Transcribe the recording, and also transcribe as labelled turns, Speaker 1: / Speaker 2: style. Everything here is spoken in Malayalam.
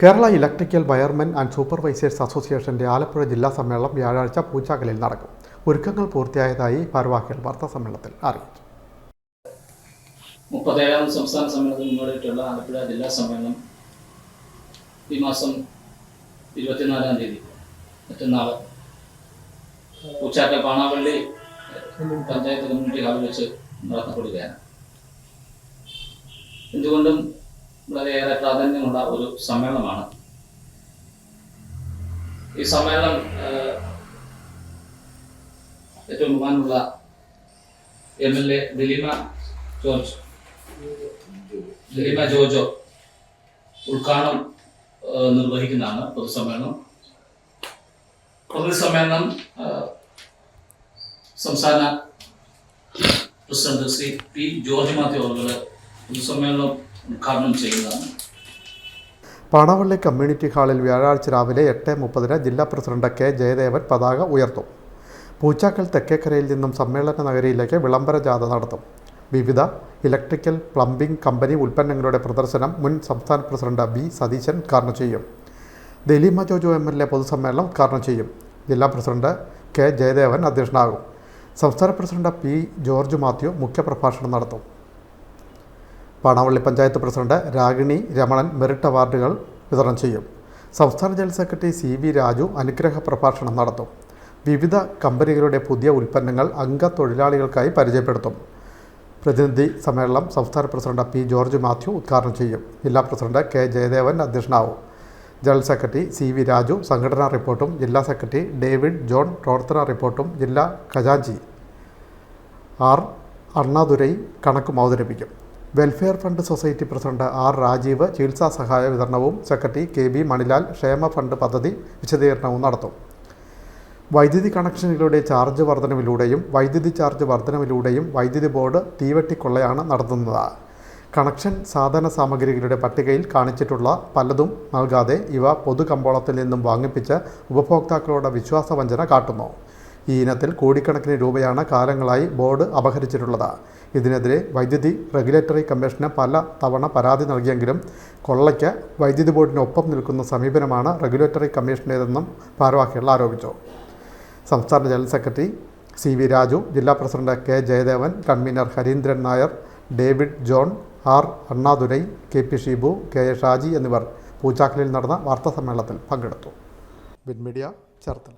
Speaker 1: Kerala electrical wiremen and supervisors അസോസിയേഷന്റെ ആലപ്പുഴ ജില്ലാ സമ്മേളനം വ്യാഴാഴ്ച പൂച്ചാക്കലിൽ നടക്കും. ഒരുക്കങ്ങൾ പൂർത്തിയായതായി ഭാരവാഹികൾ വാർത്താ സമ്മേളനത്തിൽ അറിയിച്ചു.
Speaker 2: മുപ്പത്തേഴാം സംസ്ഥാന സമ്മേളനത്തിന് മുന്നോടിയിട്ടുള്ള ആലപ്പുഴ ജില്ലാ സമ്മേളനം ഈ മാസം ഇരുപത്തിനാലാം തീയതി മറ്റന്നാൾ പൂച്ചാക്കൽ പാണാവള്ളി പഞ്ചായത്ത് കമ്മ്യൂണിറ്റി ഹാളിൽ വെച്ച് നടത്തപ്പെടുകയാണ്. എന്തുകൊണ്ടും വളരെയേറെ പ്രാധാന്യമുള്ള ഒരു സമ്മേളനമാണ്. ഈ സമ്മേളനം ഏറ്റവും ബഹുമാനുള്ള M L A Dalima George Dalima Jojo ഉദ്ഘാടനം നിർവഹിക്കുന്നതാണ് പൊതുസമ്മേളനം. പൊതുസമ്മേളനം സംസ്ഥാന പ്രസിഡന്റ് ശ്രീ പി ജോർജ് മാത്യു അവർ പൊതുസമ്മേളനം ഉദ്ഘാടനം ചെയ്യുന്നതാണ്.
Speaker 1: പാണവള്ളി കമ്മ്യൂണിറ്റി ഹാളിൽ വ്യാഴാഴ്ച രാവിലെ എട്ട് മുപ്പതിന് ജില്ലാ പ്രസിഡന്റ് കെ ജയദേവൻ പതാക ഉയർത്തും. പൂച്ചാക്കൽ തെക്കേക്കരയിൽ നിന്നും സമ്മേളന നഗരിയിലേക്ക് വിളംബര ജാഥ നടത്തും. വിവിധ ഇലക്ട്രിക്കൽ പ്ലംബിംഗ് കമ്പനി ഉൽപ്പന്നങ്ങളുടെ പ്രദർശനം മുൻ സംസ്ഥാന പ്രസിഡന്റ് ബി സതീശൻ ഉദ്ഘാടനം ചെയ്യും. Dalima Jojo M L A പൊതുസമ്മേളനം ഉദ്ഘാടനം ചെയ്യും. ജില്ലാ പ്രസിഡന്റ് കെ ജയദേവൻ അധ്യക്ഷനാകും. സംസ്ഥാന പ്രസിഡന്റ് പി ജോർജ് മാത്യു മുഖ്യപ്രഭാഷണം നടത്തും. പാണാവള്ളി പഞ്ചായത്ത് പ്രസിഡന്റ് രാഗിണി രമണൻ മെറിറ്റ് അവാർഡുകൾ വിതരണം ചെയ്യും. സംസ്ഥാന general secretary C V Raju അനുഗ്രഹ പ്രഭാഷണം നടത്തും. വിവിധ കമ്പനികളുടെ പുതിയ ഉൽപ്പന്നങ്ങൾ അംഗ തൊഴിലാളികൾക്കായി പരിചയപ്പെടുത്തും. പ്രതിനിധി സമ്മേളനം സംസ്ഥാന പ്രസിഡന്റ് പി ജോർജ് മാത്യു ഉദ്ഘാടനം ചെയ്യും. ജില്ലാ president K Jayadevan അധ്യക്ഷനാവും. General secretary C V Raju സംഘടനാ റിപ്പോർട്ടും ജില്ലാ സെക്രട്ടറി ഡേവിഡ് ജോൺ പ്രവർത്തന റിപ്പോർട്ടും ജില്ലാ ഖജാഞ്ചി ആർ അണ്ണാദുരൈ കണക്കും അവതരിപ്പിക്കും. Welfare fund society president R Rajeev ചികിത്സാ സഹായ വിതരണവും സെക്രട്ടറി കെ ബി മണിലാൽ ക്ഷേമ ഫണ്ട് പദ്ധതി വിശദീകരണവും നടത്തും. വൈദ്യുതി കണക്ഷനുകളുടെ ചാർജ് വർധനവിലൂടെയും വൈദ്യുതി ചാർജ് വർധനവിലൂടെയും വൈദ്യുതി ബോർഡ് തീവെട്ടിക്കൊള്ളയാണ് നടത്തുന്നത്. കണക്ഷൻ സാധന സാമഗ്രികളുടെ പട്ടികയിൽ കാണിച്ചിട്ടുള്ള പലതും നൽകാതെ ഇവ പൊതു കമ്പോളത്തിൽ നിന്നും വാങ്ങിപ്പിച്ച് ഉപഭോക്താക്കളോട് വിശ്വാസവഞ്ചന കാട്ടുന്നു. ഈ ഇനത്തിൽ കോടിക്കണക്കിന് രൂപയാണ് കാലങ്ങളായി ബോർഡ് അപഹരിച്ചിട്ടുള്ളത്. ഇതിനെതിരെ വൈദ്യുതി റെഗുലേറ്ററി കമ്മീഷന് പല തവണ പരാതി നൽകിയെങ്കിലും കൊള്ളയ്ക്ക് വൈദ്യുതി ബോർഡിനൊപ്പം നിൽക്കുന്ന സമീപനമാണ് റെഗുലേറ്ററി കമ്മീഷന്റേതെന്നും ഭാരവാഹികൾ ആരോപിച്ചു. സംസ്ഥാന general secretary C V Raju ജില്ലാ president K Jayadevan convener Harindran Nair David John R Annadurai K P Shibu K A Shaji എന്നിവർ പൂച്ചാക്കലിൽ നടന്ന വാർത്താസമ്മേളനത്തിൽ പങ്കെടുത്തു. Win media Cherthala.